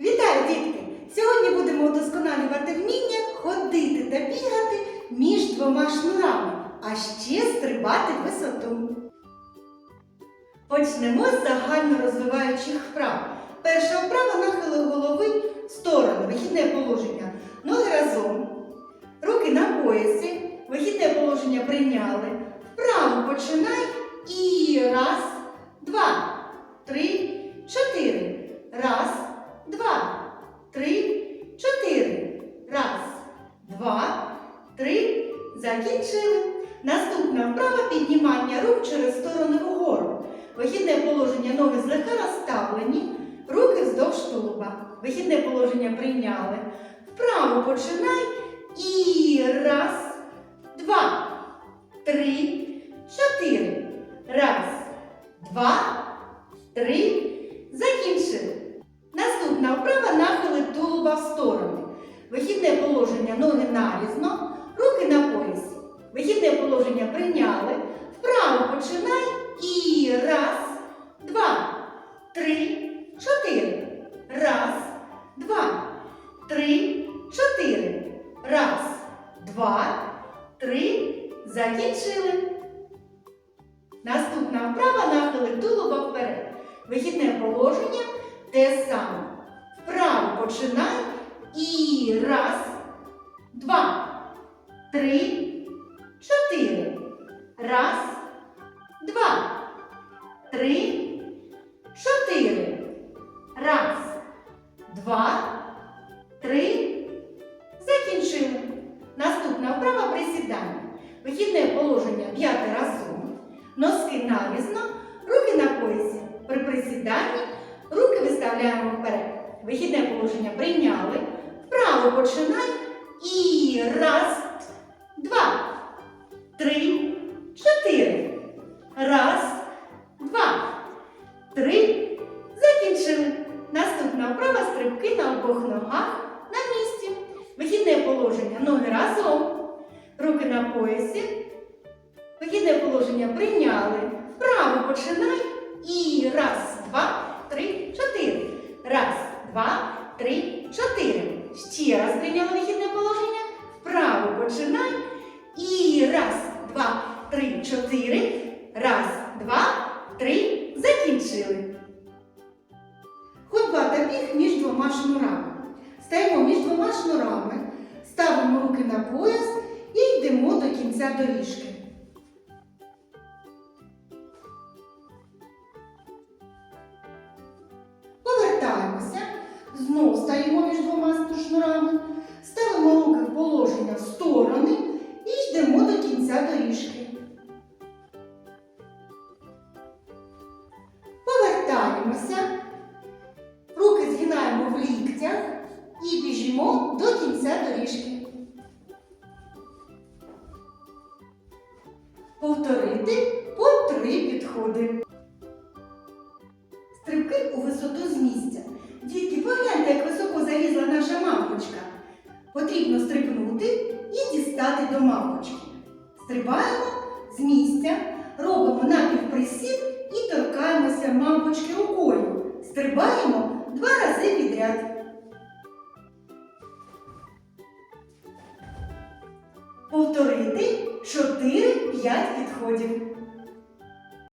Вітаю, дітки! Сьогодні будемо удосконалювати вміння ходити та бігати між двома шнурами, а ще стрибати висоту. Почнемо з загально розвиваючих вправ. Перша вправа нахили голови в сторону, вихідне положення. Ноги разом, руки на поясі, вихідне положення прийняли. Вправо починай і раз, Закінчили. Наступна вправа піднімання рук через сторони вгору. Вихідне положення ноги злегка розставлені, руки вздовж тулуба. Вихідне положення прийняли. Вправо починай. І раз, два, три, чотири. Раз, два, три. Закінчили. Наступна вправа нахили тулуба в сторони. Вихідне положення ноги нарізно. Вихідне положення прийняли. Вправо починай. І раз, два, три, чотири. Раз, два, три, чотири. Раз, два, три. Закінчили. Наступна вправа нахили тулуба вперед. Вихідне положення те саме. Вправо починай. І раз, два, три, чотири. Раз, два, три, чотири. Раз, два, три. Закінчили. Наступна вправа присідання. Вихідне положення п'яти разом. Носки нарізно, руки на поясі. При присіданні руки виставляємо вперед. Вихідне положення прийняли. Вправо починай. І раз, положення ноги разом. Руки на поясі. Вихідне положення прийняли. Вправо починай. І раз, два, три, чотири. Раз, два, три, чотири. Ще раз прийняли вихідне положення. Вправо починай. І раз, два, три, чотири. Раз, два, три. Закінчили. Ходьба та біг між двома шнурами. Стаємо між двома шнурами, ставимо руки на пояс і йдемо до кінця доріжки. Повертаємося, знову стаємо між двома шнурами, ставимо руки в положення в сторони і йдемо до кінця доріжки. Повертаємося, руки згинаємо в ліктях і біжимо до Повторити по три підходи. Стрибки у висоту з місця. Дітки, погляньте, як високо залізла наша мавпочка. Потрібно стрибнути і дістати до мавпочки. Стрибаємо з місця, робимо напівприсід і торкаємося мавпочки рукою. Стрибаємо два рази підряд. Повторити 4-5 підходів.